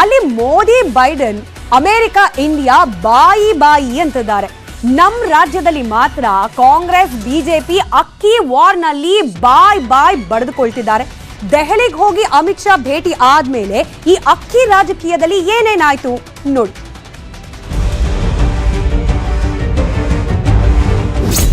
ಅಲ್ಲಿ Modi, Biden, America, India ಬಾಯಿ ಬಾಯಿ ಅಂತಿದ್ದಾರೆ. ನಮ್ಮ ರಾಜ್ಯದಲ್ಲಿ ಮಾತ್ರ ಕಾಂಗ್ರೆಸ್, ಬಿಜೆಪಿ ಅಕ್ಕಿ ವಾರ್ನಲ್ಲಿ ಬಾಯ್ ಬಾಯ್ ಬಡಿದುಕೊಳ್ತಿದ್ದಾರೆ. ದೆಹಲಿಗೆ ಹೋಗಿ ಅಮಿತ್ ಶಾ ಭೇಟಿ ಆದ್ಮೇಲೆ ಈ ಅಕ್ಕಿ ರಾಜಕೀಯದಲ್ಲಿ ಏನೇನಾಯ್ತು? ನೋಡಿ.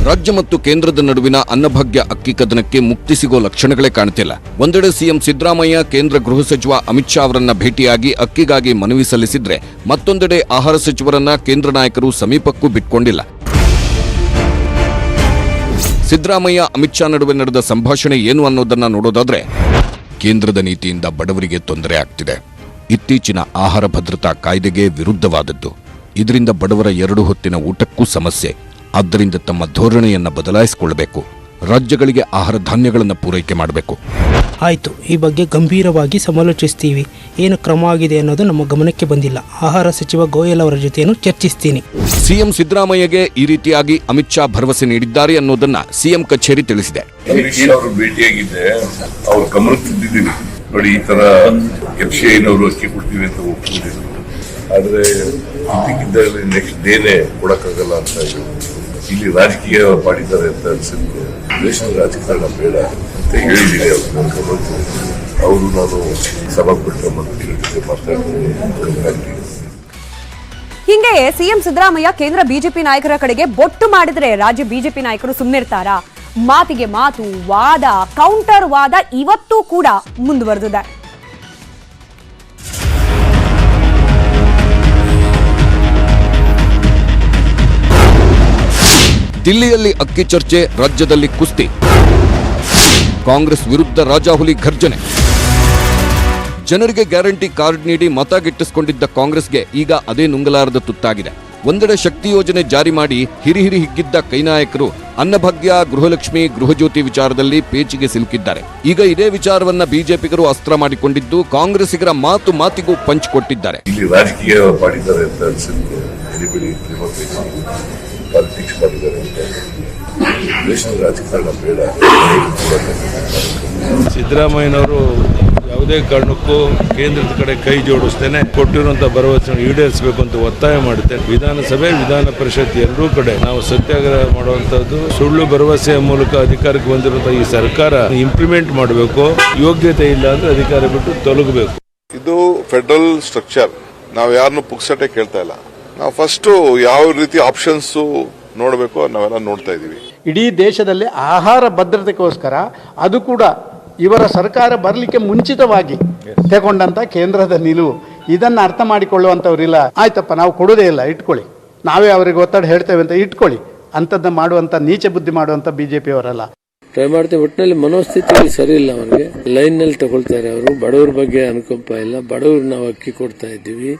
ರಾಜ್ಯ ಮತ್ತು ಕೇಂದ್ರದ ನಡುವಿನ ಅನ್ನಭಾಗ್ಯ ಅಕ್ಕಿ ಕದನಕ್ಕೆ ಮುಕ್ತಿ ಸಿಗೋ ಲಕ್ಷಣಗಳೇ ಕಾಣ್ತಿಲ್ಲ. ಒಂದೆಡೆ ಸಿಎಂ ಸಿದ್ದರಾಮಯ್ಯ, ಕೇಂದ್ರ ಗೃಹ ಸಚಿವ ಅಮಿತ್ ಶಾ ಅವರನ್ನ ಭೇಟಿಯಾಗಿ ಅಕ್ಕಿಗಾಗಿ ಮನವಿ ಸಲ್ಲಿಸಿದ್ರೆ ಮತ್ತೊಂದೆಡೆ ಆಹಾರ ಸಚಿವರನ್ನ ಕೇಂದ್ರ ನಾಯಕರು ಸಮೀಪಕ್ಕೂ ಬಿಟ್ಕೊಂಡಿಲ್ಲ. ಸಿದ್ದರಾಮಯ್ಯ, ಅಮಿತ್ ಶಾ ನಡುವೆ ನಡೆದ ಸಂಭಾಷಣೆ ಏನು ಅನ್ನೋದನ್ನ ನೋಡೋದಾದ್ರೆ ಕೇಂದ್ರದ ನೀತಿಯಿಂದ ಬಡವರಿಗೆ ತೊಂದರೆ ಆಗ್ತಿದೆ. ಇತ್ತೀಚಿನ ಆಹಾರ ಭದ್ರತಾ ಕಾಯ್ದೆಗೆ ವಿರುದ್ಧವಾದದ್ದು. ಇದರಿಂದ ಬಡವರ ಎರಡು ಹೊತ್ತಿನ ಊಟಕ್ಕೂ ಸಮಸ್ಯೆ. ಆದ್ದರಿಂದ ತಮ್ಮ ಧೋರಣೆಯನ್ನು ಬದಲಾಯಿಸಿಕೊಳ್ಳಬೇಕು. ರಾಜ್ಯಗಳಿಗೆ ಆಹಾರ ಧಾನ್ಯಗಳನ್ನು ಪೂರೈಕೆ ಮಾಡಬೇಕು. ಆಯಿತು ಈ ಬಗ್ಗೆ ಗಂಭೀರವಾಗಿ ಸಮಾಲೋಚಿಸ್ತೀವಿ. ಏನು ಕ್ರಮ ಆಗಿದೆ ಅನ್ನೋದು ನಮ್ಮ ಗಮನಕ್ಕೆ ಬಂದಿಲ್ಲ. ಆಹಾರ ಸಚಿವ ಗೋಯಲ್ ಅವರ ಜೊತೆಯನ್ನು ಚರ್ಚಿಸ್ತೀನಿ. ಸಿಎಂ ಸಿದ್ದರಾಮಯ್ಯಗೆ ಈ ರೀತಿಯಾಗಿ ಅಮಿತ್ ಶಾ ಭರವಸೆ ನೀಡಿದ್ದಾರೆ ಅನ್ನೋದನ್ನ ಸಿಎಂ ಕಚೇರಿ ತಿಳಿಸಿದೆ. ಅವರು ಭೇಟಿಯಾಗಿದ್ದೆ ಅವ್ರ ಗಮನಕ್ಕೆ ನೋಡಿ ಈ ತರ ಎಫ್ ಸಿ ಐನವರು ಅಕ್ಕಿ ಕೊಡ್ತೀವಿ ಅಂತ ಒಪ್ಕೊಂಡಿದ್ರು ಆದ್ರೆ ನೆಕ್ಸ್ಟ್ ಡೇನೆ ಕೊಡಕ್ಕಾಗಲ್ಲ ಅಂತ ಹೇಳಿ ಇಲ್ಲಿ ರಾಜಕೀಯ ಮಾಡಿದ್ದಾರೆ ಅಂತ ಅನ್ಸುತ್ತೆ. ದೇಶದ ರಾಜಕಾರಣ ಬೇಡ ಅಂತ ಹೇಳಿದ್ದೀನಿ ಅವ್ರ. ಗಮನಕ್ಕೆ ಅವರು ನಾನು ಸಭಾಪತಿ ಮಂತ್ರಿಗಳ ಜೊತೆ ಮಾತಾಡ್ತೀನಿ ಹಿಂಗೆಯೇ ಸಿಎಂ ಸಿದ್ದರಾಮಯ್ಯ ಕೇಂದ್ರ ಬಿಜೆಪಿ ನಾಯಕರ ಕಡೆಗೆ ಬೊಟ್ಟು ಮಾಡಿದ್ರೆ ರಾಜ್ಯ ಬಿಜೆಪಿ ನಾಯಕರು ಸುಮ್ಮನಿರ್ತಾರಾ ಮಾತಿಗೆ ಮಾತು, ವಾದ ಕೌಂಟರ್ ವಾದ ಇವತ್ತೂ ಕೂಡ ಮುಂದುವರೆದಿದೆ. ದಿಲ್ಲಿಯಲ್ಲಿ ಅಕ್ಕಿ ಚರ್ಚೆ, ರಾಜ್ಯದಲ್ಲಿ ಕುಸ್ತಿ. ಕಾಂಗ್ರೆಸ್ ವಿರುದ್ಧ ರಾಜಾಹುಲಿ ಘರ್ಜನೆ. ಜನರಿಗೆ ಗ್ಯಾರಂಟಿ ಕಾರ್ಡ್ ನೀಡಿ ಮತ ಗಿಟ್ಟಿಸಿಕೊಂಡಿದ್ದ ಕಾಂಗ್ರೆಸ್ಗೆ ಈಗ ಅದೇ ನುಂಗಲಾರದ ತುತ್ತಾಗಿದೆ. ಒಂದೆಡೆ ಶಕ್ತಿ ಯೋಜನೆ ಜಾರಿ ಮಾಡಿ ಹಿರಿ ಹಿರಿ ಹಿಗ್ಗಿದ್ದ ಕೈನಾಯಕರು ಅನ್ನಭಾಗ್ಯ, ಗೃಹಲಕ್ಷ್ಮಿ, ಗೃಹಜ್ಯೋತಿ ವಿಚಾರದಲ್ಲಿ ಪೇಚಿಗೆ ಸಿಲುಕಿದ್ದಾರೆ. ಈಗ ಇದೇ ವಿಚಾರವನ್ನ ಬಿಜೆಪಿಗರು ಅಸ್ತ್ರ ಮಾಡಿಕೊಂಡಿದ್ದು ಕಾಂಗ್ರೆಸ್ಸಿಗರ ಮಾತು ಮಾತಿಗೂ ಪಂಚ್ ಕೊಟ್ಟಿದ್ದಾರೆ. ಪಾಲಿಟಿಕ್ಸ್ ಮಾಡಿದ್ದಾರೆ ಅಂತ ದೇಶದ ರಾಜಕಾರಣ ಬೇಡ ಸಿದ್ದರಾಮಯ್ಯನವರು ಯಾವುದೇ ಕಾರಣಕ್ಕೂ ಕೇಂದ್ರದ ಕಡೆ ಕೈ ಜೋಡಿಸ್ತೇನೆ. ಕೊಟ್ಟಿರುವಂತ ಭರವಸೆ ಈಡೇರಿಸಬೇಕು ಅಂತ ಒತ್ತಾಯ ಮಾಡುತ್ತೇನೆ ವಿಧಾನಸಭೆ ವಿಧಾನ ಪರಿಷತ್ ಎರಡೂ ಕಡೆ ನಾವು ಸತ್ಯಾಗ್ರಹ ಮಾಡುವಂತದ್ದು ಸುಳ್ಳು ಭರವಸೆಯ ಮೂಲಕ ಅಧಿಕಾರಕ್ಕೆ ಬಂದಿರುವಂತಹ ಈ ಸರ್ಕಾರ ಇಂಪ್ಲಿಮೆಂಟ್ ಮಾಡಬೇಕು. ಯೋಗ್ಯತೆ ಇಲ್ಲ ಅಂದ್ರೆ ಅಧಿಕಾರ ಬಿಟ್ಟು ತೊಲಗಬೇಕು. ಇದು ಫೆಡರಲ್ ಸ್ಟ್ರಕ್ಚರ್ ನಾವು ಯಾರನ್ನು ಪುಕ್ಸಟೆ ಕೇಳ್ತಾ ಇಲ್ಲ. ನಾವು ಫಸ್ಟ್ ಯಾವ ರೀತಿ ಆಪ್ಷನ್ಸ್ ನೋಡಬೇಕು ನಾವೆಲ್ಲ ನೋಡ್ತಾ ಇದ್ದೀವಿ. ಇಡೀ ದೇಶದಲ್ಲಿ ಆಹಾರ ಭದ್ರತೆಗೋಸ್ಕರ ಅದು ಕೂಡ ಇವರ ಸರ್ಕಾರ ಬರಲಿಕ್ಕೆ ಮುಂಚಿತವಾಗಿ ತಗೊಂಡಂತ ಕೇಂದ್ರದ ನಿಲುವು. ಇದನ್ನು ಅರ್ಥ ಮಾಡಿಕೊಳ್ಳುವಂಥವ್ರಿಲ್ಲ. ಆಯ್ತಪ್ಪ ನಾವು ಕೊಡೋದೇ ಇಲ್ಲ ಇಟ್ಕೊಳ್ಳಿ. ನಾವೇ ಅವರಿಗೆ ಒತ್ತಡ ಹೇಳ್ತೇವೆ ಅಂತ ಇಟ್ಕೊಳ್ಳಿ. ಅಂಥದ್ದು ಮಾಡುವಂಥ ನೀಚ ಬುದ್ಧಿ ಮಾಡುವಂಥ ಬಿ ಜೆ ಪಿಯವರಲ್ಲ ಟ್ರೈ ಮಾಡ್ತೇವೆ ಒಟ್ಟಿನಲ್ಲಿ ಮನೋಸ್ಥಿತಿ ಸರಿ ಇಲ್ಲ ಅವ್ರಿಗೆ. ಲೈನ್ನಲ್ಲಿ ತಗೊಳ್ತಾರೆ ಅವರು. ಬಡವ್ರ ಬಗ್ಗೆ ಅನುಕಂಪ ಇಲ್ಲ. ಬಡವ್ರು ನಾವು ಅಕ್ಕಿ ಕೊಡ್ತಾ ಇದ್ದೀವಿ.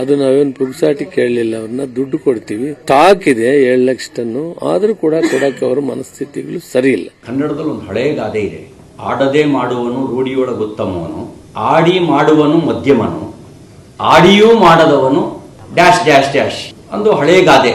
ಅದು ನಾವೇನು ಪುಗ್ಸಾಟಿ ಕೇಳಲಿಲ್ಲ, ಅವ್ರನ್ನ ದುಡ್ಡು ಕೊಡ್ತೀವಿ. ತಾಕಿದೆ ಏಳು ಲಕ್ಷ ಟನ್ನು. ಆದರೂ ಕೂಡ ಕೊಡಕ್ಕೆ ಅವರ ಮನಸ್ಥಿತಿಗಳು ಸರಿ ಇಲ್ಲ. ಕನ್ನಡದಲ್ಲಿ ಒಂದು ಹಳೆಯ ಗಾದೆ ಇದೆ. ಆಡದೆ ಮಾಡುವನು ರೂಢಿಯೊಳಗೆ ಉತ್ತಮವನು, ಆಡಿ ಮಾಡುವನು ಮಧ್ಯಮನು, ಆಡಿಯೂ ಮಾಡದವನು ಡ್ಯಾಶ್ ಡ್ಯಾಶ್ ಡ್ಯಾಶ್. ಒಂದು ಹಳೆಯ ಗಾದೆ.